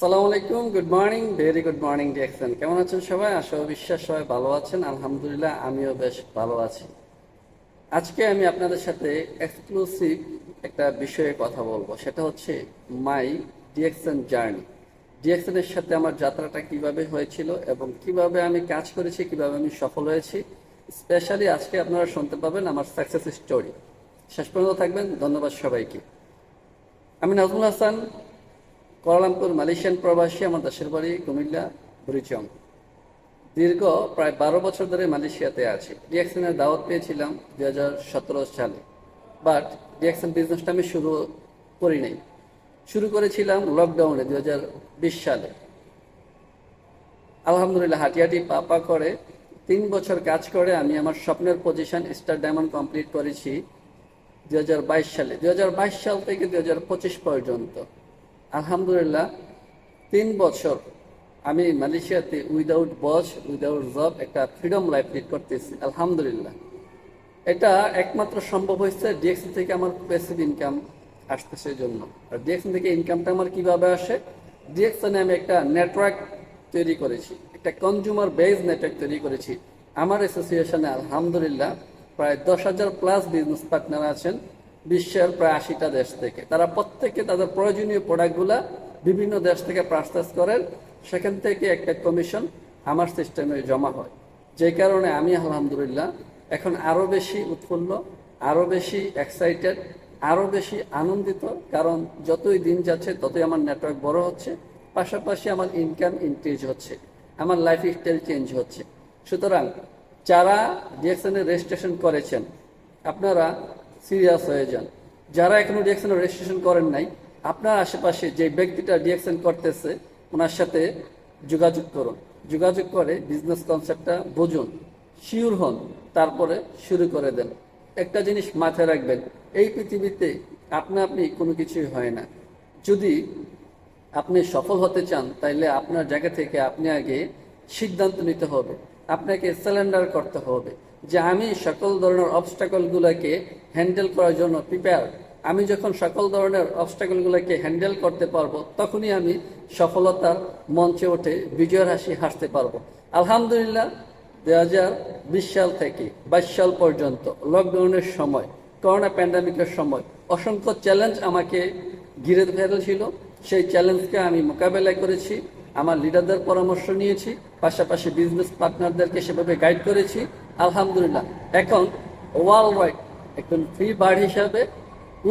আসসালামু আলাইকুম good morning very good morning DXN কেমন আছেন সবাই? আশা বিশ্বাস সবাই ভালো আছেন। আলহামদুলিল্লাহ, আমিও বেশ ভালো আছি। আজকে আমি আপনাদের সাথে এক্সক্লুসিভ একটা বিষয়ে কথা বলব। সেটা হচ্ছে মাই ডিএক্সন জার্নি ডিএক্সন সাথে আমার যাত্রাটা কীভাবে হয়েছিল এবং কীভাবে আমি কাজ করেছি, কীভাবে আমি সফল হয়েছি। স্পেশালি আজকে আপনারা শুনতে পাবেন আমার সাকসেস স্টোরি শেষ পর্যন্ত থাকবেন। ধন্যবাদ সবাইকে। আমি নাজমুল হাসান কোয়ালালামপুর মালয়েশিয়ান প্রবাসী আমার দেশের বাড়ি কুমিল্লা বুড়িচং দীর্ঘ প্রায় বারো বছর ধরে মালয়েশিয়াতে আছি। ডিএক্সএনের দাওয়াত পেয়েছিলাম দুই হাজার সতেরো সালে। বাট ডিএক্সএন বিজনেসটা আমি শুরু করি নাই। শুরু করেছিলাম লকডাউনে দুই হাজার বিশ সালে। আলহামদুলিল্লাহ হাঁটি হাঁটি পা পা করে তিন বছর কাজ করে আমি আমার স্বপ্নের পজিশন স্টার ডায়মন্ড কমপ্লিট করেছি দুই হাজার বাইশ সালে। দুই হাজার বাইশ সাল থেকে দুই হাজার পঁচিশ পর্যন্ত। আলহামদুলিল্লাহ, তিন বছর আমি মালয়েশিয়াতে উইদাউট বস উইদাউট জব একটা ফ্রিডম লাইফ লিড করতেছি, আলহামদুলিল্লাহ। এটা একমাত্র সম্ভব হয়েছে ডিএক্সি থেকে আমার প্যাসিভ ইনকাম আসতেছে জন্য আর ডিএক্সন থেকে ইনকামটা আমার কীভাবে আসে? ডিএক্সনে আমি একটা নেটওয়ার্ক তৈরি করেছি, একটা কনজিউমার বেজ নেটওয়ার্ক তৈরি করেছি। আমার অ্যাসোসিয়েশনে আলহামদুলিল্লাহ প্রায় দশ হাজার প্লাস বিজনেস পার্টনার আছেন। বিশ্বের প্রায় আশিটা দেশ থেকে। তারা প্রত্যেকে তাদের প্রয়োজনীয় প্রোডাক্টগুলা বিভিন্ন দেশ থেকে পার্চেস করেন। সেখান থেকে একটা কমিশন আমার সিস্টেমে জমা হয়। যে কারণে আমি আলহামদুলিল্লাহ এখন আরও বেশি উৎফুল্ল, আরও বেশি এক্সাইটেড আরও বেশি আনন্দিত। কারণ যতই দিন যাচ্ছে, ততই আমার নেটওয়ার্ক বড় হচ্ছে। পাশাপাশি আমার ইনকাম ইনক্রিজ হচ্ছে। আমার লাইফ স্টাইল চেঞ্জ হচ্ছে। সুতরাং যারা ডিএক্সএনের রেজিস্ট্রেশন করেছেন, আপনারা সিরিয়াস হয়ে যান। যারা এখনও ডিএক্সএন রেজিস্ট্রেশন করেন নাই, আপনার আশেপাশে যে ব্যক্তিটা ডিএক্সএন করতেছে, ওনার সাথে যোগাযোগ করুন। যোগাযোগ করে বিজনেস কনসেপ্টটা বুঝুন শিওর হন, তারপরে শুরু করে দেন। একটা জিনিস মাথায় রাখবেন, এই পৃথিবীতে আপনা আপনি কোনো কিছুই হয় না। যদি আপনি সফল হতে চান, তাইলে আপনার জায়গা থেকে আপনি আগে সিদ্ধান্ত নিতে হবে। আপনাকে স্যালেন্ডার করতে হবে যে আমি সকল ধরনের অবস্টাকলগুলোকে হ্যান্ডেল করার জন্য প্রিপেয়ার আমি যখন সকল ধরনের অবস্টাকলগুলোকে হ্যান্ডেল করতে পারব, তখনই আমি সফলতার মঞ্চে ওঠে বিজয়ের হাসি হাসতে পারব। আলহামদুলিল্লাহ দু হাজার বিশ সাল থেকে বাইশ সাল পর্যন্ত লকডাউনের সময় করোনা প্যান্ডামিকের সময় অসংখ্য চ্যালেঞ্জ আমাকে ঘিরে ফেলেছিল সেই চ্যালেঞ্জকে আমি মোকাবেলা করেছি। আমার লিডারদের পরামর্শ নিয়েছি, পাশাপাশি বিজনেস পার্টনারদেরকে সেভাবে গাইড করেছি। আলহামদুলিল্লাহ, এখন ওয়ার্ল্ড ওয়াইড একজন ফ্রি বার্ড হিসাবে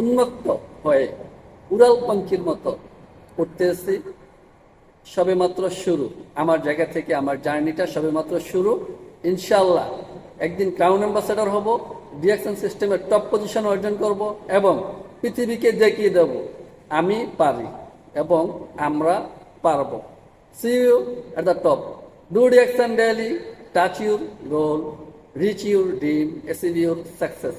উন্মুক্ত হয়ে উড়াল পাখির মতো উঠতেছি। সবেমাত্র শুরু, আমার জায়গা থেকে আমার জার্নিটা সবেমাত্র শুরু। ইনশাল্লাহ একদিন ক্রাউন অ্যাম্বাসেডর হব ডিএকশন সিস্টেমের টপ পজিশন অর্জন করব এবং পৃথিবীকে দেখিয়ে দেব, আমি পারি এবং আমরা পারব। See you at the top do DXN daily touch your goal reach your dream achieve your success